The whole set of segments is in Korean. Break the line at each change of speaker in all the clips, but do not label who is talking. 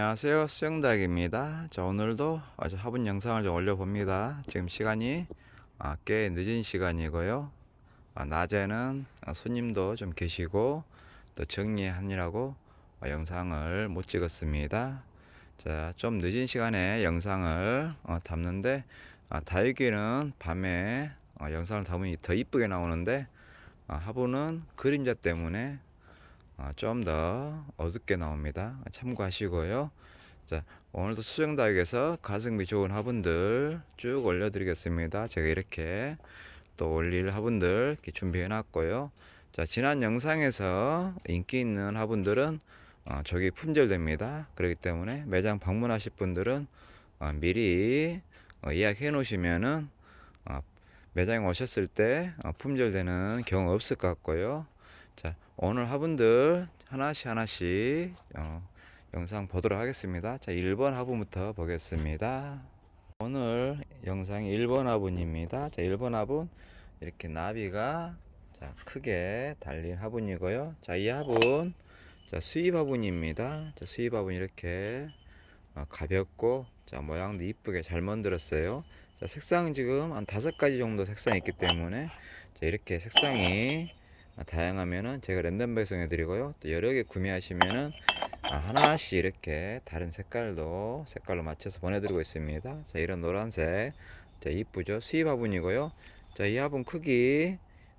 안녕하세요. 수영닭입니다. 자 오늘도 아주 화분 영상을 좀 올려봅니다. 지금 시간이 아, 꽤 늦은 시간이고요. 아, 낮에는 아, 손님도 좀 계시고 또 정리하느라고 아, 영상을 못 찍었습니다. 자 좀 늦은 시간에 영상을 어, 담는데 아, 다육이는 밤에 어, 영상을 담으니 더 이쁘게 나오는데 아, 화분은 그림자 때문에 아, 좀 더 어둡게 나옵니다. 참고하시고요. 자, 오늘도 수정다육에서 가성비 좋은 화분들 쭉 올려드리겠습니다. 제가 이렇게 또 올릴 화분들 이렇게 준비해 놨고요. 자, 지난 영상에서 인기 있는 화분들은 어, 저기 품절됩니다. 그렇기 때문에 매장 방문하실 분들은 어, 미리 어, 예약해 놓으시면은 어, 매장에 오셨을 때 어, 품절되는 경우 없을 것 같고요. 자, 오늘 화분들 하나씩 하나씩 어, 영상 보도록 하겠습니다. 자, 1번 화분부터 보겠습니다. 오늘 영상이 1번 화분입니다. 자, 1번 화분 이렇게 나비가 자, 크게 달린 화분이고요. 자, 이 화분 자, 수입 화분입니다. 자, 수입 화분 이렇게 어, 가볍고 자, 모양도 이쁘게 잘 만들었어요. 자, 색상 지금 한 다섯 가지 정도 색상이 있기 때문에 자, 이렇게 색상이 아, 다양하면은 제가 랜덤 배송해 드리고요. 또 여러 개 구매하시면은 아, 하나씩 이렇게 다른 색깔도 색깔로 맞춰서 보내드리고 있습니다. 자, 이런 노란색. 자, 이쁘죠? 수입 화분이고요. 자, 이 화분 크기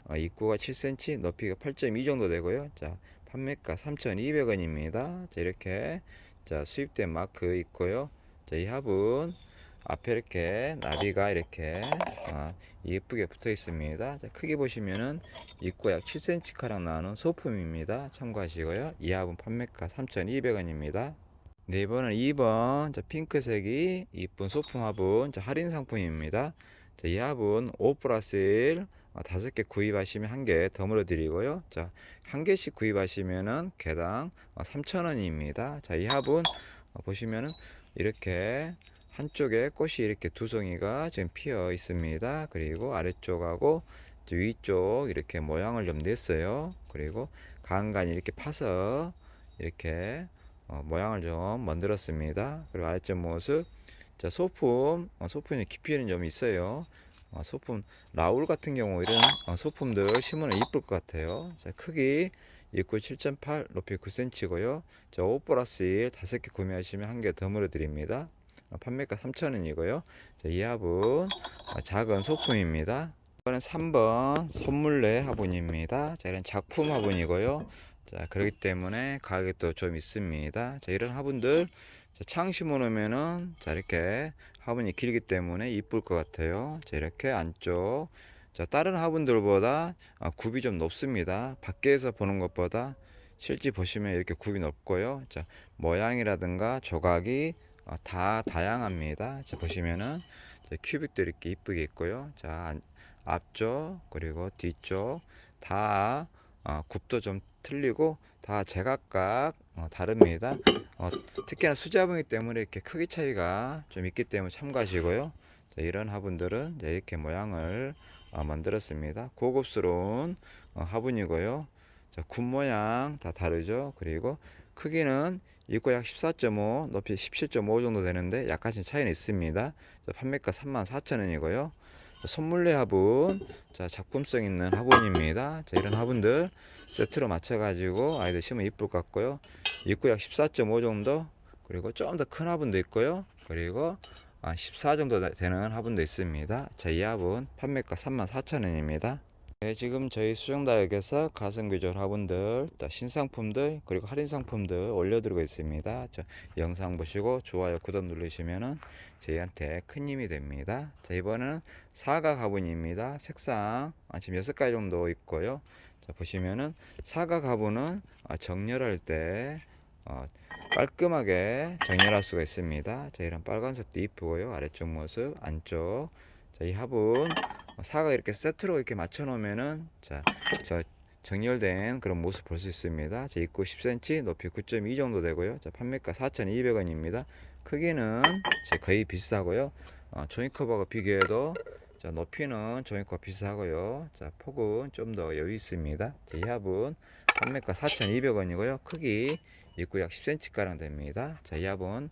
어, 입구가 7cm, 높이가 8.2 정도 되고요. 자, 판매가 3,200원입니다. 자, 이렇게 자, 수입된 마크 있고요. 자, 이 화분 앞에 이렇게 나비가 이렇게 아, 예쁘게 붙어 있습니다. 자, 크기 보시면은 입구 약 7cm 가량 나오는 소품입니다. 참고하시고요. 이 합은 판매가 3,200원입니다. 네 번은 2번 자, 핑크색이 이쁜 소품 화분 자, 할인 상품입니다. 자, 이 합은 5 플러스 1 어, 다섯 개 구입하시면 한개 덤으로 드리고요. 자, 한 개씩 구입하시면은 개당 3,000원입니다. 자, 이 합은 어, 보시면은 이렇게 한쪽에 꽃이 이렇게 두 송이가 지금 피어 있습니다. 그리고 아래쪽하고 저 위쪽 이렇게 모양을 좀 냈어요. 그리고 간간히 이렇게 파서 이렇게 어, 모양을 좀 만들었습니다. 그리고 아래쪽 모습 자 소품 어, 소품의 깊이는 좀 있어요. 어, 소품 라울 같은 경우 이런 어, 소품들 심으면 이쁠 것 같아요. 자 크기 입구 7.8 높이 9cm고요. 자5 플러스 1 다섯 개 구매하시면 한개 덤으로 드립니다. 어, 판매가 3,000원이고요. 자, 이 화분 어, 작은 소품입니다. 이거는 3번 선물내 화분입니다. 자, 이런 작품 화분이고요. 자, 그렇기 때문에 가격이 또 좀 있습니다. 자, 이런 화분들 자, 창 심어 놓으면은 자, 이렇게 화분이 길기 때문에 이쁠 것 같아요. 자, 이렇게 안쪽 자, 다른 화분들보다 어, 굽이 좀 높습니다. 밖에서 보는 것보다 실제 보시면 이렇게 굽이 높고요. 자, 모양이라든가 조각이 어, 다 다양합니다. 자, 보시면은 자, 큐빅도 이렇게 이쁘게 있고요. 자, 안- 앞쪽 그리고 뒤쪽 다 어, 굽도 좀 틀리고 다 제각각 어, 다릅니다. 어, 특히나 수자분이기 때문에 이렇게 크기 차이가 좀 있기 때문에 참고하시고요. 자, 이런 화분들은 이렇게 모양을 어, 만들었습니다. 고급스러운 어, 화분이고요. 자, 굽 모양 다 다르죠. 그리고 크기는 입구 약 14.5, 높이 17.5 정도 되는데 약간씩 차이는 있습니다. 자, 판매가 34,000원이고요. 선물내 화분, 자, 작품성 있는 화분입니다. 자, 이런 화분들 세트로 맞춰가지고 아이들 심으면 이쁠 것 같고요. 입구 약14.5 정도, 그리고 좀 더 큰 화분도 있고요. 그리고 아, 14 정도 되- 되는 화분도 있습니다. 자, 이 화분 판매가 34,000원입니다. 네, 지금 저희 수정다육에서 가성비 좋은 화분들, 또 신상품들, 그리고 할인 상품들 올려드리고 있습니다. 저 영상 보시고 좋아요, 구독 누르시면은 저희한테 큰 힘이 됩니다. 자, 이번에는 사각 화분입니다. 색상 아, 지금 여섯 가지 정도 있고요. 자, 보시면은 사각 화분은 아, 정렬할 때 어, 깔끔하게 정렬할 수가 있습니다. 자, 이런 빨간색도 이쁘고요. 아래쪽 모습, 안쪽. 자, 이 화분 어, 사각 이렇게 세트로 이렇게 맞춰 놓으면은 자, 저 정렬된 그런 모습 볼 수 있습니다. 자, 입구 10cm, 높이 9.2 정도 되고요. 자, 판매가 4,200원입니다. 크기는 제 거의 비슷하고요. 어, 조인 커버가 비교해도 자, 높이는 조인 커버 비슷하고요. 자, 폭은 좀 더 여유 있습니다. 자, 이 합은 판매가 4,200원이고요. 크기 입구 약 10cm 가량 됩니다. 자, 이 화분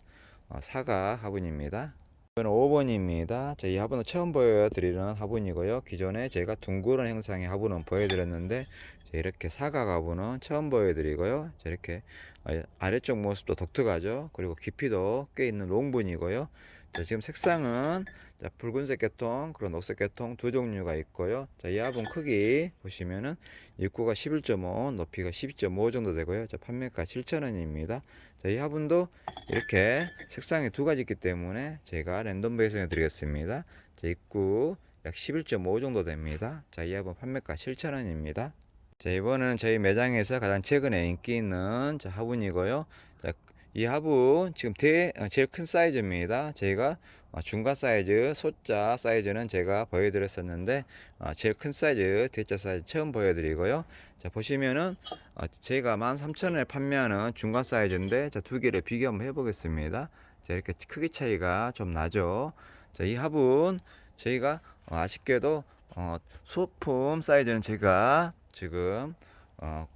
어, 사과 화분입니다. 이번은 5번입니다. 자, 이 화분은 처음 보여드리는 화분이고요. 기존에 제가 둥그런 형상의 화분은 보여드렸는데 자, 이렇게 사각 화분은 처음 보여드리고요. 자, 이렇게 아- 아래쪽 모습도 독특하죠. 그리고 깊이도 꽤 있는 롱분이고요. 자, 지금 색상은 자, 붉은색 계통, 그리고 녹색 계통 두 종류가 있고요. 자, 이 화분 크기 보시면은 입구가 11.5, 높이가 12.5 정도 되고요. 자, 판매가 7,000원입니다. 자, 이 화분도 이렇게 색상이 두 가지 있기 때문에 제가 랜덤 배송해 드리겠습니다. 자, 입구 약 11.5 정도 됩니다. 자, 이 화분 판매가 7,000원입니다. 자, 이번에는 저희 매장에서 가장 최근에 인기 있는 자, 화분이고요. 자, 이 화분 지금 대, 어, 제일 큰 사이즈입니다. 저희가 어, 중간 사이즈, 소자 사이즈는 제가 보여드렸었는데 어, 제일 큰 사이즈, 대자 사이즈 처음 보여드리고요. 자 보시면은 어, 저희가 13,000원에 판매하는 중간 사이즈인데 자, 두 개를 비교 한번 해보겠습니다. 자 이렇게 크기 차이가 좀 나죠. 자이 화분 저희가 어, 아쉽게도 어, 소품 사이즈는 제가 지금 어,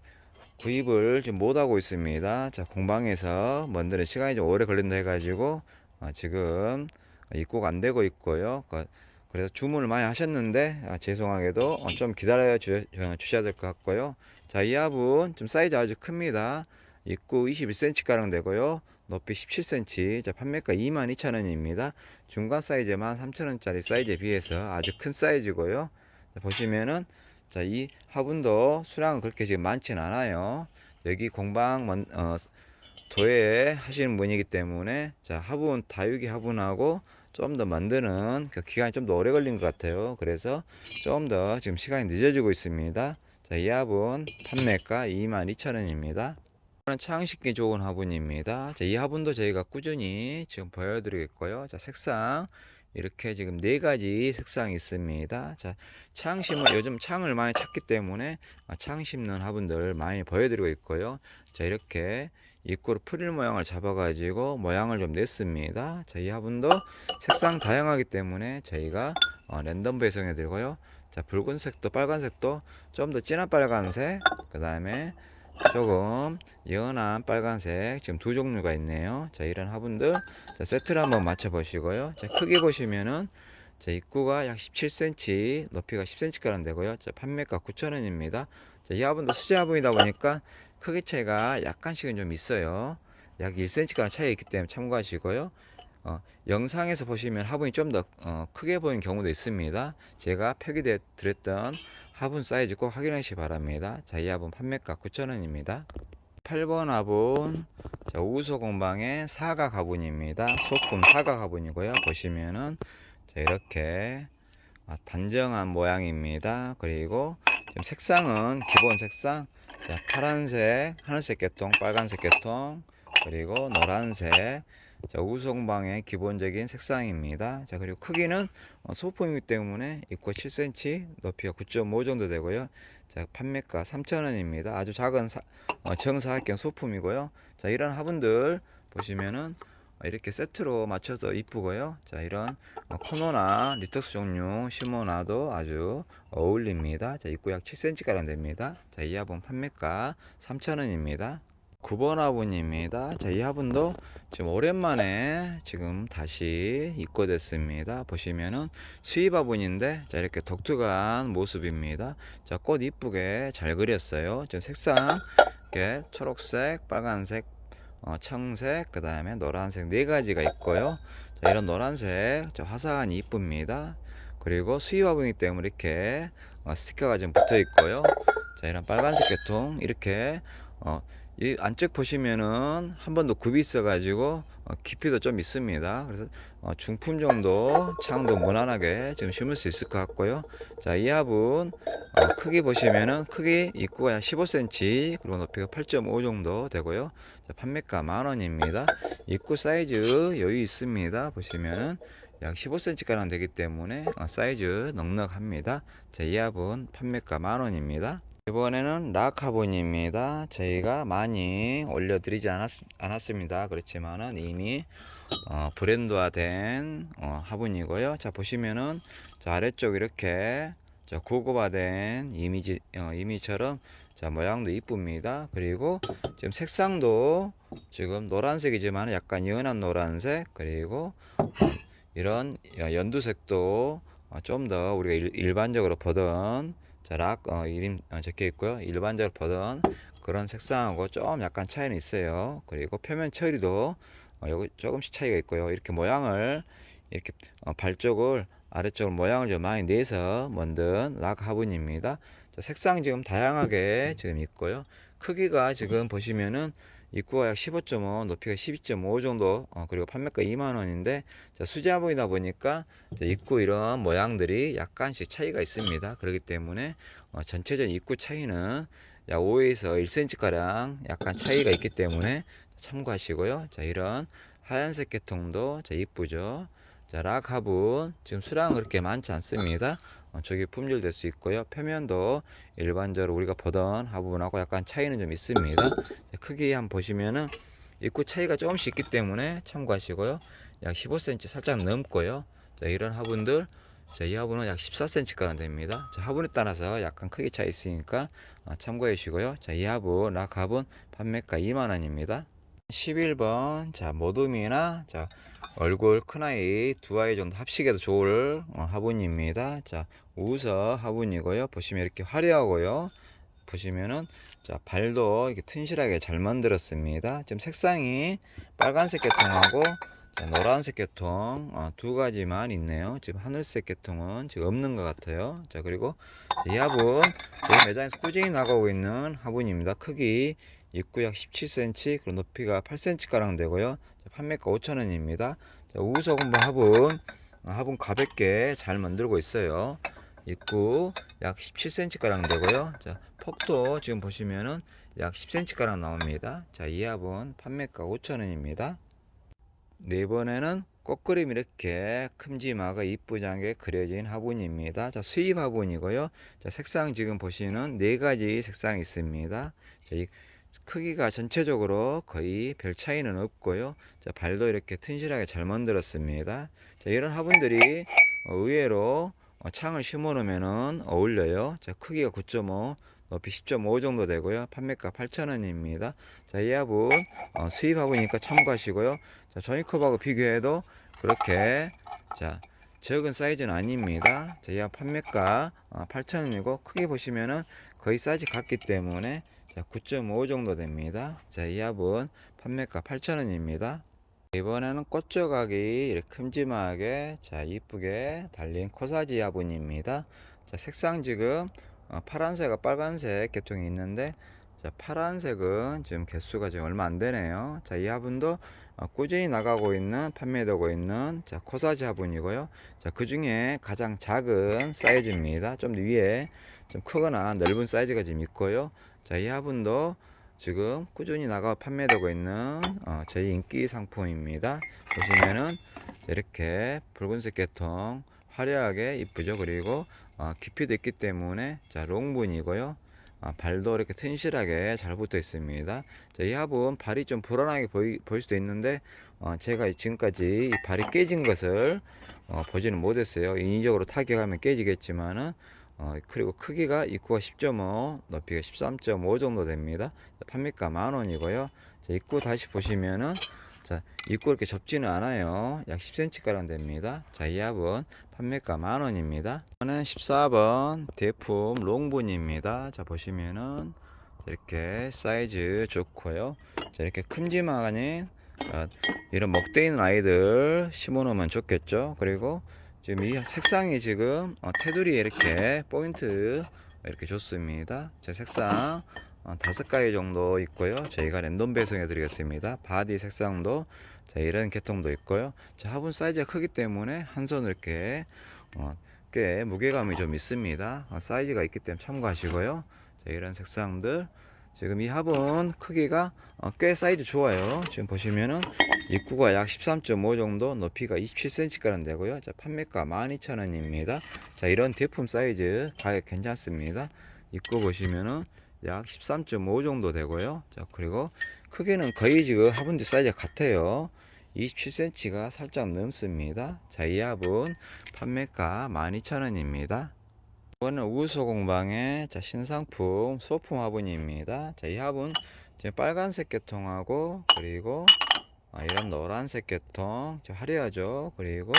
구입을 지금 못하고 있습니다. 자 공방에서 먼저 시간이 좀 오래 걸린다 해가지고 어, 지금 입고가 안 되고 있고요. 그- 그래서 주문을 많이 하셨는데 아, 죄송하게도 어, 좀 기다려 주, 어, 주셔야 될 것 같고요. 자, 이 화분 좀 사이즈 아주 큽니다. 입구 21cm 가량 되고요. 높이 17cm. 자, 판매가 22,000원입니다. 중간 사이즈만 3,000원짜리 사이즈에 비해서 아주 큰 사이즈고요. 자, 보시면은 자, 이 화분도 수량은 그렇게 지금 많진 않아요. 여기 공방 먼, 어, 도에 하시는 분이기 때문에 자, 화분 다육이 화분하고 좀 더 만드는 그 기간이 좀 더 오래 걸린 것 같아요. 그래서 좀 더 지금 시간이 늦어지고 있습니다. 자, 이 화분 판매가 22,000원입니다. 이거는 창식기 좋은 화분입니다. 자, 이 화분도 저희가 꾸준히 지금 보여드리겠고요. 자, 색상 이렇게 지금 네 가지 색상이 있습니다. 자, 창 심을 요즘 창을 많이 찾기 때문에 아, 창 심는 화분들 많이 보여드리고 있고요. 자, 이렇게 입구로 프릴 모양을 잡아가지고 모양을 좀 냈습니다. 자, 이 화분도 색상 다양하기 때문에 저희가 어, 랜덤 배송해 드리고요. 자, 붉은색도 빨간색도 좀 더 진한 빨간색, 그 다음에 조금 연한 빨간색 지금 두 종류가 있네요. 자, 이런 화분들 자, 세트를 한번 맞춰 보시고요. 자, 크기 보시면은 자, 입구가 약 17cm, 높이가 10cm 가량 되고요. 자, 판매가 9,000원입니다. 자, 이 화분도 수제 화분이다 보니까 크기 차이가 약간씩은 좀 있어요. 약 1cm 가량 차이 있기 때문에 참고하시고요. 어, 영상에서 보시면 화분이 좀더 어, 크게 보이는 경우도 있습니다. 제가 표기돼 드렸던 화분 사이즈 꼭 확인하시기 바랍니다. 자, 이 화분 판매가 9,000원입니다. 8번 화분 자, 우소 공방의 사과 화분입니다. 소품 사과 화분이고요. 보시면은 자, 이렇게 아, 단정한 모양입니다. 그리고 색상은 기본 색상 자, 파란색, 하늘색 계통, 빨간색 계통, 그리고 노란색. 자, 우송방의 기본적인 색상입니다. 자, 그리고 크기는 어, 소품이기 때문에 입구 7cm, 높이가 9.5 정도 되고요. 자, 판매가 3,000원입니다. 아주 작은 사, 어, 정사각형 소품이고요. 자, 이런 화분들 보시면은 어, 이렇게 세트로 맞춰서 이쁘고요. 자, 이런 어, 코노나 리톡스 종류 심어놔도 아주 어울립니다. 자, 입구 약 7cm 가량 됩니다. 자, 이 화분 판매가 3,000원입니다. 9번 화분입니다. 자, 이 화분도 지금 오랜만에 지금 다시 입고됐습니다. 보시면은 수입 화분인데 자, 이렇게 독특한 모습입니다. 자, 꽃 이쁘게 잘 그렸어요. 지금 색상 이렇게 초록색, 빨간색, 어, 청색, 그 다음에 노란색 네 가지가 있고요. 자, 이런 노란색 저 화사하니 이쁩니다. 그리고 수입 화분이기 때문에 이렇게 어, 스티커가 좀 붙어 있고요. 자, 이런 빨간색 계통 이렇게 어, 이 안쪽 보시면은 한 번 더 굽이 있어 가지고 어, 깊이도 좀 있습니다. 그래서 어, 중품 정도 창도 무난하게 지금 심을 수 있을 것 같고요. 자이 화분 어, 크기 보시면은 크기 입구가 약 15cm 그리고 높이가 8.5 정도 되고요. 자, 판매가 만원입니다. 입구 사이즈 여유 있습니다. 보시면은 약 15cm 가량 되기 때문에 어, 사이즈 넉넉합니다. 자이 화분 판매가 만원입니다 이번에는 락화분입니다. 저희가 많이 올려드리지 않았, 않았습니다. 그렇지만은 이미 어, 브랜드화 된 어, 화분이고요. 자 보시면은 자, 아래쪽 이렇게 자, 고급화된 이미지 어, 이미처럼 자, 모양도 이쁩니다. 그리고 지금 색상도 지금 노란색이지만 약간 연한 노란색 그리고 이런 연두색도 좀 더 우리가 일, 일반적으로 보던 자, 락 어, 이름 어, 적혀 있고요. 일반적으로 보던 그런 색상하고 좀 약간 차이는 있어요. 그리고 표면 처리도 어, 요거 조금씩 차이가 있고요. 이렇게 모양을 이렇게 어, 발 쪽을 아래쪽으로 모양을 좀 많이 내서 만든 락 화분입니다. 자, 색상 지금 다양하게 지금 있고요. 크기가 지금 보시면은 입구가 약 15.5, 높이가 12.5 정도, 어, 그리고 판매가 2만원인데, 자, 수제화분이다 보니까, 자, 입구 이런 모양들이 약간씩 차이가 있습니다. 그렇기 때문에, 어, 전체적인 입구 차이는 약 5에서 1cm가량 약간 차이가 있기 때문에 참고하시고요. 자, 이런 하얀색 계통도, 자, 이쁘죠? 자, 락 화분, 지금 수량은 그렇게 많지 않습니다. 어, 저기 품질 될 수 있고요. 표면도 일반적으로 우리가 보던 화분하고 약간 차이는 좀 있습니다. 자, 크기 한번 보시면은 입구 차이가 조금씩 있기 때문에 참고하시고요. 약 15cm 살짝 넘고요. 자, 이런 화분들 자, 이 화분은 약 14cm가량 됩니다. 자, 화분에 따라서 약간 크기 차이 있으니까 어, 참고해 주시고요. 자, 이 화분, 락 화분 판매가 2만원입니다. 11번, 자, 모둠이나, 자, 얼굴 큰아이 두 아이 정도 합식해도 좋을 어, 화분입니다. 자 우서 화분이고요. 보시면 이렇게 화려하고요. 보시면은 자 발도 이렇게 튼실하게 잘 만들었습니다. 지금 색상이 빨간색 계통하고 자, 노란색 계통 어, 두 가지만 있네요. 지금 하늘색 계통은 지금 없는 것 같아요. 자 그리고 이 화분 저희 매장에서 꾸준히 나가고 있는 화분입니다. 크기 입구약 17cm 그리고 높이가 8cm 가량 되고요. 판매가 5,000원입니다. 우석은뭐 화분 어, 화분 가볍게 잘 만들고 있어요. 입구 약 17cm 가량 되고요. 자, 폭도 지금 보시면은 약 10cm 가량 나옵니다. 자, 이 화분 판매가 5,000원입니다. 네 번에는 꽃그림 이렇게 큼지막하게 이쁘장하게 그려진 화분입니다. 자, 수입 화분이고요. 자, 색상 지금 보시는 네 가지 색상이 있습니다. 자, 이 크기가 전체적으로 거의 별 차이는 없고요. 자, 발도 이렇게 튼실하게 잘 만들었습니다. 자, 이런 화분들이 어, 의외로 어, 창을 심어 놓으면 어울려요. 자, 크기가 9.5, 높이 10.5 정도 되고요. 판매가 8,000원입니다. 자, 이 화분 어, 수입 화분이니까 참고하시고요. 자, 조니컵하고 비교해도 그렇게 자, 적은 사이즈는 아닙니다. 자, 이 판매가 8,000원이고 크기 보시면은 거의 사이즈 같기 때문에 자, 9.5 정도 됩니다. 자, 이 합은 판매가 8,000원입니다. 이번에는 꽃 조각이 이렇게 큼지막하게 자 이쁘게 달린 코사지 화분입니다. 자 색상 지금 어, 파란색과 빨간색 계통이 있는데 자 파란색은 지금 개수가 지금 얼마 안 되네요. 자이 화분도 어, 꾸준히 나가고 있는 판매되고 있는 자 코사지 화분이고요. 자그 중에 가장 작은 사이즈입니다. 좀 위에 좀 크거나 넓은 사이즈가 지금 있고요. 자, 이 화분도 지금 꾸준히 나가 판매되고 있는 어, 저희 인기 상품입니다. 보시면은 이렇게 붉은색 계통 화려하게 이쁘죠. 그리고 어, 깊이도 있기 때문에 자 롱분이고요. 어, 발도 이렇게 튼실하게 잘 붙어 있습니다. 자, 이 화분 발이 좀 불안하게 보이, 보일 수도 있는데 어, 제가 지금까지 이 발이 깨진 것을 어, 보지는 못했어요. 인위적으로 타격하면 깨지겠지만은 어, 그리고 크기가 입구가 10.5 높이가 13.5 정도 됩니다 판매가 만원이고요 자, 입구 다시 보시면은 자 입구 이렇게 좁지는 않아요. 약 10cm 가량 됩니다. 자 이 합은 판매가 만원입니다. 이거는 14번 대품 롱분입니다. 자 보시면은 이렇게 사이즈 좋고요. 자 이렇게 큼지막한 어, 이런 먹대 있는 아이들 심어 놓으면 좋겠죠. 그리고 지금 이 색상이 지금 어, 테두리에 이렇게 포인트 이렇게 좋습니다. 제 색상. 어, 다섯 가지 정도 있고요. 저희가 랜덤 배송해 드리겠습니다. 바디 색상도 자, 이런 계통도 있고요. 자, 화분 사이즈가 크기 때문에 한 손으로 이렇게 어, 꽤 무게감이 좀 있습니다. 어, 사이즈가 있기 때문에 참고하시고요. 자, 이런 색상들 지금 이 화분 크기가 어, 꽤 사이즈 좋아요. 지금 보시면은 입구가 약 13.5 정도, 높이가 27cm가량 되고요. 자, 판매가 12,000원입니다. 자, 이런 대품 사이즈 가격 괜찮습니다. 입구 보시면은 약 13.5 정도 되고요. 자, 그리고 크기는 거의 지금 화분들 사이즈가 같아요. 27cm가 살짝 넘습니다. 자, 이 화분 판매가 12,000원입니다. 이거는 우수 공방의 자, 신상품 소품 화분입니다. 자, 이 화분 빨간색 계통하고 그리고 아, 이런 노란색 계통 저 화려하죠. 그리고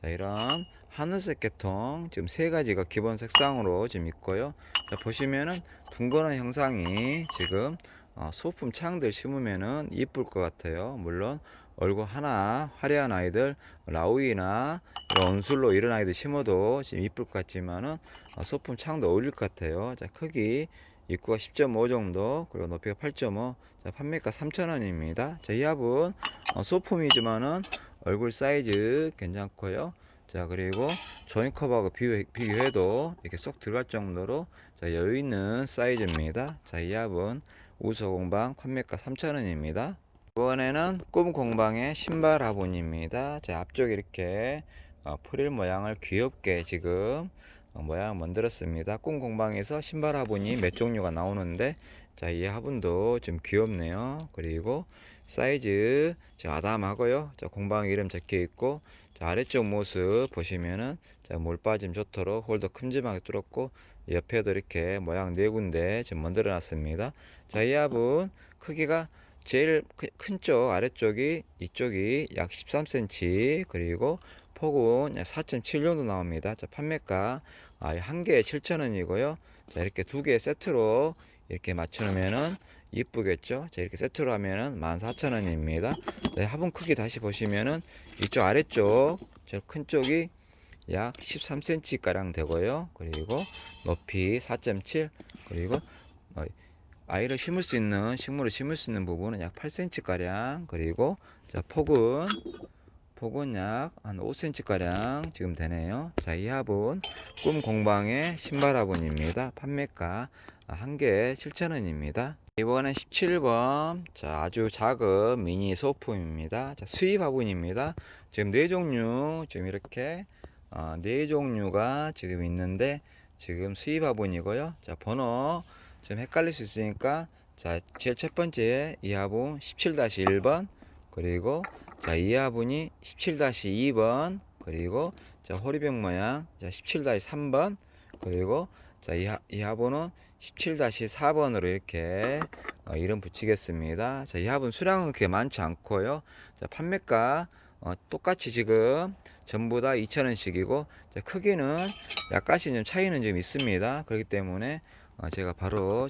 자, 이런 하늘색 계통 지금 세 가지가 기본 색상으로 지금 있고요. 자, 보시면은 둥그런 형상이 지금 어, 소품 창들 심으면은 이쁠 것 같아요. 물론 얼굴 하나 화려한 아이들 라우이나 이런 온술로 이런 아이들 심어도 지금 이쁠 것 같지만은 어, 소품 창도 어울릴 것 같아요. 자 크기 입구가 10.5 정도 그리고 높이가 8.5 자, 판매가 3,000원입니다. 자, 이 합은 어, 소품이지만은 얼굴 사이즈 괜찮고요. 자, 그리고 조인 커버하고 비교, 비교 해도 이렇게 쏙 들어갈 정도로 자, 여유 있는 사이즈입니다. 자, 이 합은 우수 공방 판매가 3,000원입니다. 이번에는 꿈 공방의 신발 화분입니다. 자, 앞쪽에 이렇게 어, 프릴 모양을 귀엽게 지금 어, 모양을 만들었습니다. 꿈 공방에서 신발 화분이 몇 종류가 나오는데 자, 이 화분도 좀 귀엽네요. 그리고 사이즈 자, 아담하고요. 자, 공방 이름 적혀 있고 자, 아래쪽 모습 보시면은 자, 물 빠짐 좋도록 홀도 큼지막하게 뚫었고 옆에도 이렇게 모양 네 군데 지금 만들어 놨습니다. 자, 이 화분 크기가 제일 큰 쪽 아래쪽이 이쪽이 약 13cm 그리고 폭은 약 4.7 정도 나옵니다. 자, 판매가 아, 한 개에 7,000원이고요. 자, 이렇게 두 개 세트로 이렇게 맞추면은 이쁘겠죠? 자, 이렇게 세트로 하면은 14,000원입니다. 네, 화분 크기 다시 보시면은 이쪽 아래쪽 제일 큰 쪽이 약 13cm 가량 되고요. 그리고 높이 4.7 그리고 어, 아이를 심을 수 있는 식물을 심을 수 있는 부분은 약 8cm 가량 그리고 자 폭은 폭은 약 한 5cm 가량 지금 되네요 자이 화분 꿈 공방의 신발 화분입니다 판매가 한 개에 7,000원입니다 이번엔 17번. 자 아주 작은 미니 소품입니다. 자 수입 화분입니다. 지금 네 종류 지금 이렇게 어, 네 종류가 지금 있는데 지금 수입 화분이고요. 자 번호 좀 헷갈릴 수 있으니까 자 제일 첫 번째 이 화분 17-1번. 그리고 자이 화분이 17-2번. 그리고 자 호리병 모양. 자 17-3번. 그리고 자이 이 화분은 17-4번으로 이렇게 어, 이름 붙이겠습니다. 자이 화분 수량은 그렇게 많지 않고요. 자 판매가 어, 똑같이 지금 전부 다 2,000원씩이고 자, 크기는 약간씩 좀 차이는 좀 있습니다. 그렇기 때문에 어, 제가 바로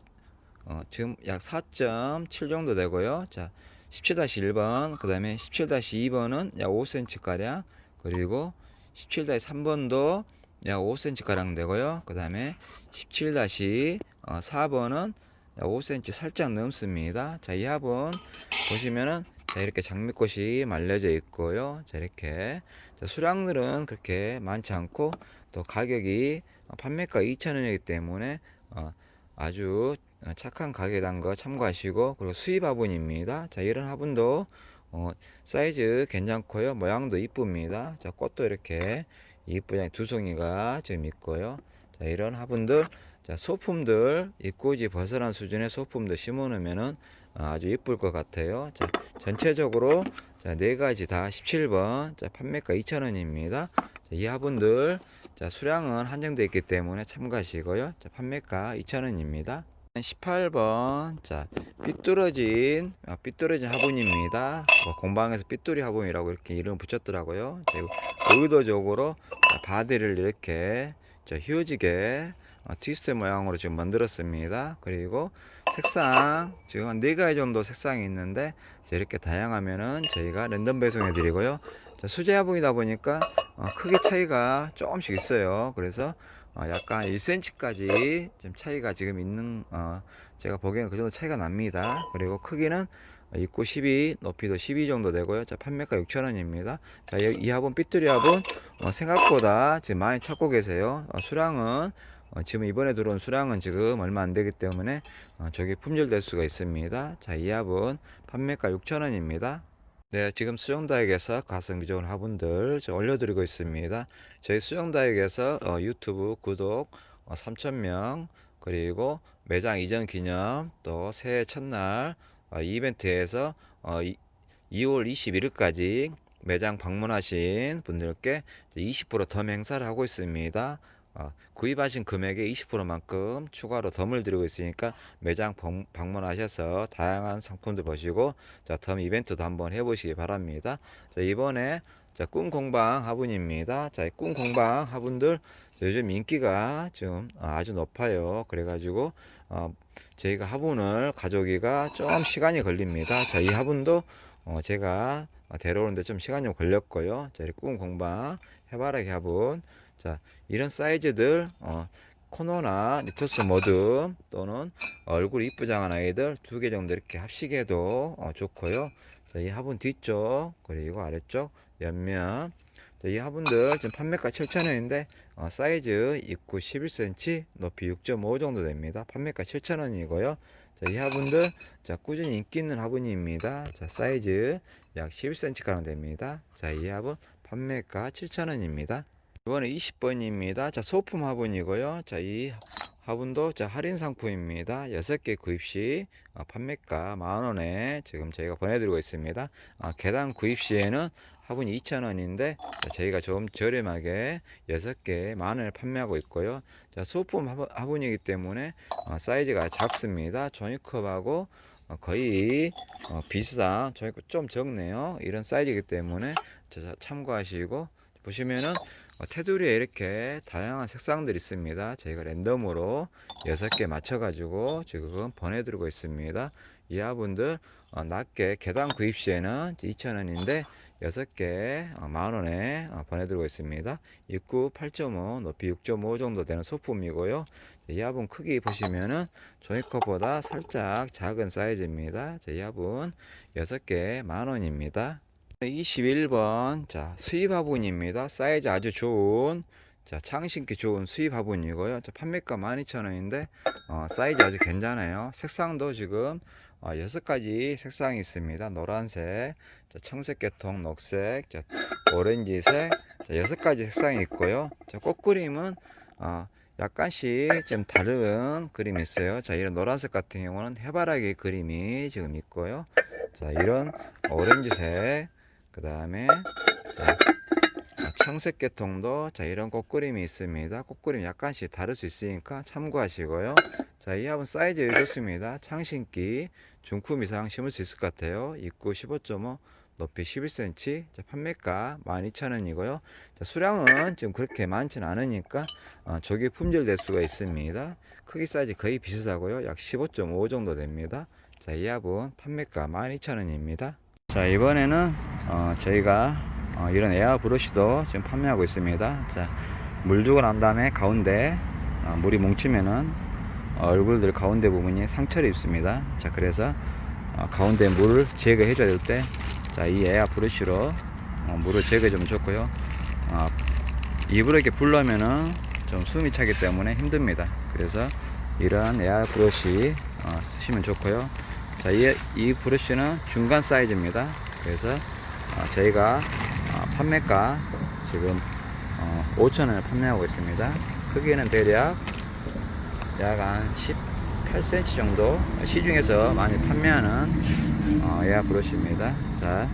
어, 지금 약 4.7 정도 되고요. 자, 17-1번, 그 다음에 17-2번은 약 5cm 가량, 그리고 17-3번도 약 5cm 가량 되고요. 그 다음에 17-4번은 약 5cm 살짝 넘습니다. 자, 이 합은 보시면은 자, 이렇게 장미꽃이 말려져 있고요. 자, 이렇게 자, 수량들은 그렇게 많지 않고 또 가격이 어, 판매가 2,000원이기 때문에 어, 아주 착한 가격이란 거 참고하시고 그리고 수입 화분입니다 자 이런 화분도 어, 사이즈 괜찮고요 모양도 이쁩니다 자 꽃도 이렇게 이쁘게 두 송이가 지금 있고요 자 이런 화분들 자 소품들 입고지 벗어난 수준의 소품들 심어 놓으면은 아주 이쁠 것 같아요 자 전체적으로 자, 네 가지 다 17번 자 판매가 2,000원입니다 이 화분들 자, 수량은 한정되어 있기 때문에 참고하시고요. 자, 판매가 2,000원입니다. 18번. 자 삐뚤어진 아, 삐뚤어진 화분입니다. 뭐 공방에서 삐뚤이 화분이라고 이렇게 이름 붙였더라고요. 자, 의도적으로 자, 바디를 이렇게 자, 휘어지게 어, 트위스트 모양으로 지금 만들었습니다. 그리고 색상 지금 한 4가지 정도 색상이 있는데 자, 이렇게 다양하면은 저희가 랜덤 배송해 드리고요. 자, 수제 화분이다 보니까 어, 크기 차이가 조금씩 있어요. 그래서 어, 약간 1cm까지 좀 차이가 지금 있는 어, 제가 보기에는 그 정도 차이가 납니다. 그리고 크기는 입구 12 높이도 12 정도 되고요. 자 판매가 6,000원입니다. 자이 화분 삐뚤이 화분 어, 생각보다 지금 많이 찾고 계세요. 어, 수량은 어, 지금 이번에 들어온 수량은 지금 얼마 안 되기 때문에 어, 저기 품절될 수가 있습니다. 자 이 화분 판매가 6,000원입니다 네, 지금 수영다육에서 가성비 좋은 화분들 올려드리고 있습니다. 저희 수영다육에서 어, 유튜브 구독 어, 3,000명 그리고 매장 이전 기념 또 새해 첫날 어, 이벤트에서 어, 이, 2월 21일까지 매장 방문하신 분들께 20%더 행사를 하고 있습니다. 어, 구입하신 금액의 20%만큼 추가로 덤을 드리고 있으니까 매장 방- 방문하셔서 다양한 상품들 보시고 자, 덤 이벤트도 한번 해보시기 바랍니다. 자, 이번에 자, 꿈 공방 화분입니다. 자, 이 꿈공방 화분들 요즘 인기가 좀 어, 아주 높아요. 그래가지고 어, 저희가 화분을 가져오기가 좀 시간이 걸립니다. 자, 이 화분도 어, 제가 데려오는데 좀 시간이 좀 걸렸고요. 자, 이 꿈 공방 해바라기 화분 자, 이런 사이즈들 어, 코노나 리토스 모드 또는 얼굴 이쁘장한 아이들 두 개 정도 이렇게 합식해도 어, 좋고요. 자, 이 화분 뒤쪽 그리고 아래쪽 옆면 자, 이 화분들 지금 판매가 7,000원인데 어, 사이즈 입구 11cm 높이 6.5 정도 됩니다. 판매가 7,000원이고요. 자, 이 화분들 자, 꾸준히 인기 있는 화분입니다. 자, 사이즈 약 11cm 가량 됩니다. 자, 이 화분 판매가 7,000원입니다. 이번에 20번입니다. 자, 소품 화분이고요. 자, 이 화분도 자, 할인 상품입니다. 6개 구입 시 어, 판매가 만원에 지금 저희가 보내드리고 있습니다. 어, 개당 구입 시에는 화분이 2,000원인데 저희가 좀 저렴하게 6개 만원에 판매하고 있고요. 자, 소품 화분, 화분이기 때문에 어, 사이즈가 작습니다. 종이컵하고 어, 거의 어, 비슷한 종이컵 좀 적네요. 이런 사이즈이기 때문에 자, 참고하시고 보시면은 어, 테두리에 이렇게 다양한 색상들이 있습니다. 저희가 랜덤으로 6개 맞춰가지고 지금 보내드리고 있습니다. 이 화분들 어, 낮게 개당 구입 시에는 2,000원인데 6개 어, 만원에 어, 보내드리고 있습니다. 입구 8.5 높이 6.5 정도 되는 소품이고요. 이 화분 크기 보시면은 종이컵보다 살짝 작은 사이즈입니다. 자, 이 화분 6개 만원입니다. 21번. 자 수입 화분입니다. 사이즈 아주 좋은 자 창신기 좋은 수입 화분이고요. 자, 판매가 12,000원인데 어, 사이즈 아주 괜찮아요. 색상도 지금 어, 6가지 색상이 있습니다. 노란색 자, 청색 계통 녹색 자, 오렌지색 자, 6가지 색상이 있고요. 자 꽃그림은 어, 약간씩 좀 다른 그림이 있어요. 자 이런 노란색 같은 경우는 해바라기 그림이 지금 있고요. 자 이런 오렌지색 그 다음에 청색 계통도 자 이런 꽃그림이 있습니다. 꽃그림 약간씩 다를 수 있으니까 참고하시고요. 자이 화분 사이즈 좋습니다. 창신기 중품 이상 심을 수 있을 것 같아요. 입구 15.5 높이 11cm 자, 판매가 12,000원이고요. 자, 수량은 지금 그렇게 많지는 않으니까 어, 조기 품절 될 수가 있습니다. 크기 사이즈 거의 비슷하고요. 약 15.5 정도 됩니다. 자이 화분 판매가 12,000원입니다. 자 이번에는 어, 저희가 어, 이런 에어 브러쉬도 지금 판매하고 있습니다. 자 물 주고 난 다음에 가운데 어, 물이 뭉치면은 얼굴들 가운데 부분이 상처를 입습니다. 자 그래서 어, 가운데 물을 제거해 줘야 될 때 자 이 에어 브러쉬로 어, 물을 제거해 주면 좋고요. 어, 입으로 이렇게 불러면은 좀 숨이 차기 때문에 힘듭니다. 그래서 이런 에어 브러쉬 어, 쓰시면 좋고요. 자, 이, 이 브러쉬는 중간 사이즈입니다. 그래서 어, 저희가 어, 판매가 지금 어, 5,000원에 판매하고 있습니다. 크기는 대략 약 한 18cm 정도 시중에서 많이 판매하는 어, 에어 브러쉬입니다. 자,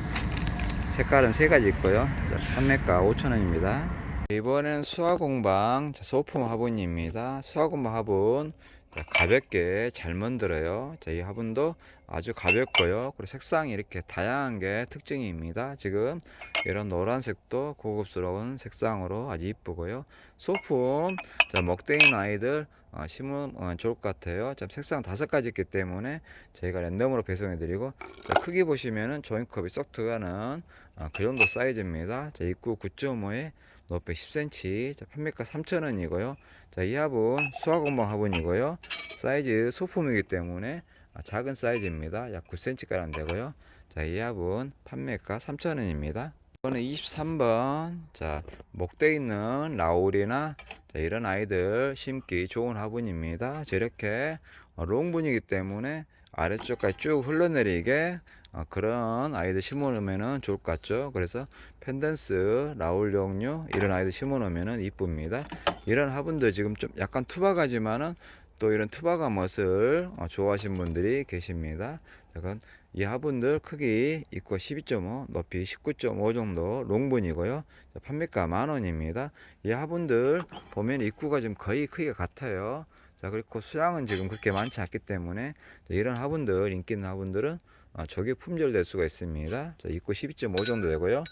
색깔은 세 가지 있고요. 자, 판매가 5,000원입니다. 이번엔 수화공방 소품 화분입니다. 수화공방 화분 자, 가볍게 잘 만들어요. 자, 이 화분도 아주 가볍고요. 그리고 색상이 이렇게 다양한 게 특징입니다. 지금 이런 노란색도 고급스러운 색상으로 아주 이쁘고요. 소품 자, 먹대 있는 아이들 어, 심으면 어, 좋을 것 같아요. 자, 색상 다섯 가지 있기 때문에 저희가 랜덤으로 배송해 드리고 자, 크기 보시면은 조인컵이 쏙 들어가는 어, 그 정도 사이즈입니다. 자, 입구 9.5에 높이 10cm 자, 판매가 3,000원이고요. 자, 이 화분 수화공방 화분이고요. 사이즈 소품이기 때문에 아, 작은 사이즈입니다. 약 9cm 가량 되고요. 자, 이 화분 판매가 3,000원입니다. 이거는 23번. 자, 목대 있는 라울이나 자, 이런 아이들 심기 좋은 화분입니다. 저렇게 어, 롱분이기 때문에 아래쪽까지 쭉 흘러내리게 어, 그런 아이들 심어 놓으면 좋을 것 같죠. 그래서 펜던스, 라울 종류 이런 아이들 심어 놓으면 이쁩니다. 이런 화분도 지금 좀 약간 투박하지만은 또 이런 투박한 멋을 어, 좋아하시는 분들이 계십니다. 이 화분들 크기 입구 12.5 높이 19.5 정도 롱분이고요 자, 판매가 만원입니다 이 화분들 보면 입구가 좀 거의 크기가 같아요 자 그리고 수량은 지금 그렇게 많지 않기 때문에 자, 이런 화분들 인기 있는 화분들은 아, 저게 품절될 수가 있습니다 자 입구 12.5 정도 되고요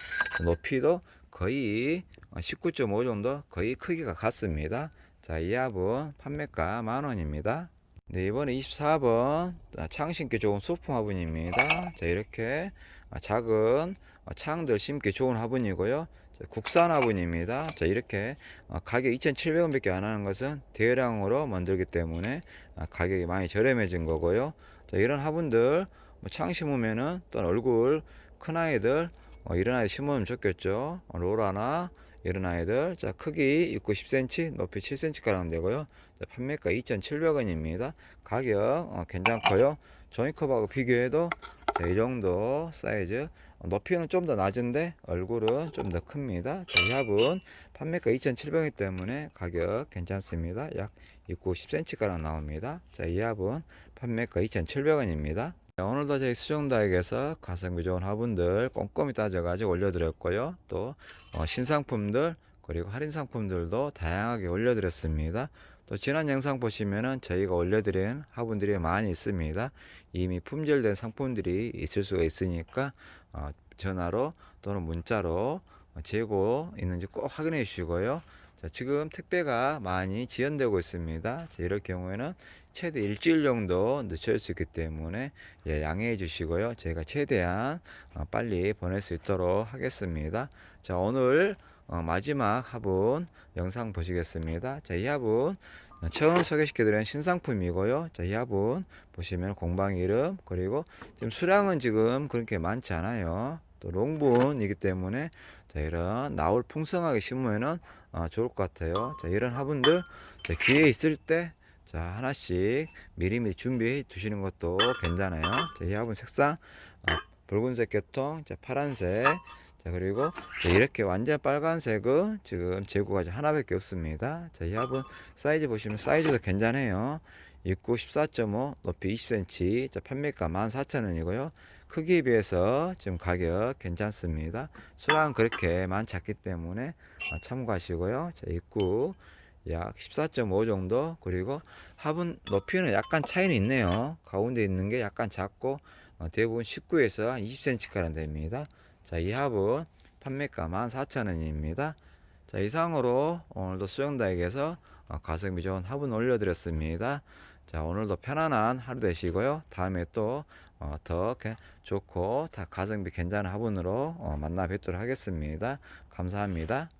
높이도 거의 19.5 정도 거의 크기가 같습니다 자이 화분 판매가 만원입니다 네, 이번에 24번 창 심기 좋은 소품 화분입니다. 자, 이렇게 아, 작은 아, 창들 심기 좋은 화분이고요. 자, 국산 화분입니다. 자, 이렇게 아, 가격 2,700원 밖에 안 하는 것은 대량으로 만들기 때문에 아, 가격이 많이 저렴해진 거고요. 자, 이런 화분들 뭐 창 심으면은 또 얼굴 큰 아이들 어, 이런 아이 심으면 좋겠죠. 어, 로라나 이런 아이들. 자 크기 입구 10cm 높이 7cm 가량 되고요. 자, 판매가 2,700원입니다. 가격 어, 괜찮고요. 종이컵하고 비교해도 자, 이 정도 사이즈. 어, 높이는 좀 더 낮은데 얼굴은 좀 더 큽니다. 자, 이 판매가 2,700원 때문에 가격 괜찮습니다. 약 입구 10cm 가량 나옵니다. 자이 합은 판매가 2,700원입니다. 자, 오늘도 저희 수정다에게서 가성비 좋은 화분들 꼼꼼히 따져가지고 올려드렸고요. 또 어, 신상품들 그리고 할인 상품들도 다양하게 올려드렸습니다. 또 지난 영상 보시면은 저희가 올려드린 화분들이 많이 있습니다. 이미 품절된 상품들이 있을 수가 있으니까 어, 전화로 또는 문자로 어, 재고 있는지 꼭 확인해 주시고요. 자, 지금 택배가 많이 지연되고 있습니다. 자, 이럴 경우에는 최대 일주일 정도 늦출 수 있기 때문에 예, 양해해 주시고요. 제가 최대한 어, 빨리 보낼 수 있도록 하겠습니다. 자, 오늘 어, 마지막 화분 영상 보시겠습니다. 자, 이 화분 어, 처음 소개시켜드린 신상품이고요. 자, 이 화분 보시면 공방 이름 그리고 지금 수량은 지금 그렇게 많지 않아요. 또 롱분이기 때문에 자, 이런 나올 풍성하게 심으면은 어, 좋을 것 같아요. 자, 이런 화분들 자, 기회 있을 때 자, 하나씩 미리미리 준비해 두시는 것도 괜찮아요. 자, 이 화분 색상 어, 붉은색 계통, 자, 파란색, 자, 그리고 자, 이렇게 완전 빨간색은 지금 재고가 하나밖에 없습니다. 자, 이 화분 사이즈 보시면 사이즈도 괜찮아요. 입구 14.5, 높이 20cm, 자, 판매가 14,000원이고요. 크기에 비해서 지금 가격 괜찮습니다. 수량 그렇게 많지 않기 때문에 어, 참고하시고요. 자, 입구 약 14.5 정도. 그리고 화분 높이는 약간 차이는 있네요. 가운데 있는 게 약간 작고 어, 대부분 19에서 한 20cm 가량 됩니다. 자이 화분 판매가 14,000원입니다. 자 이상으로 오늘도 수영다에게서 어, 가성비 좋은 화분 올려드렸습니다. 자 오늘도 편안한 하루 되시고요. 다음에 또 어, 더 게- 좋고 다 가성비 괜찮은 화분으로 어, 만나 뵙도록 하겠습니다. 감사합니다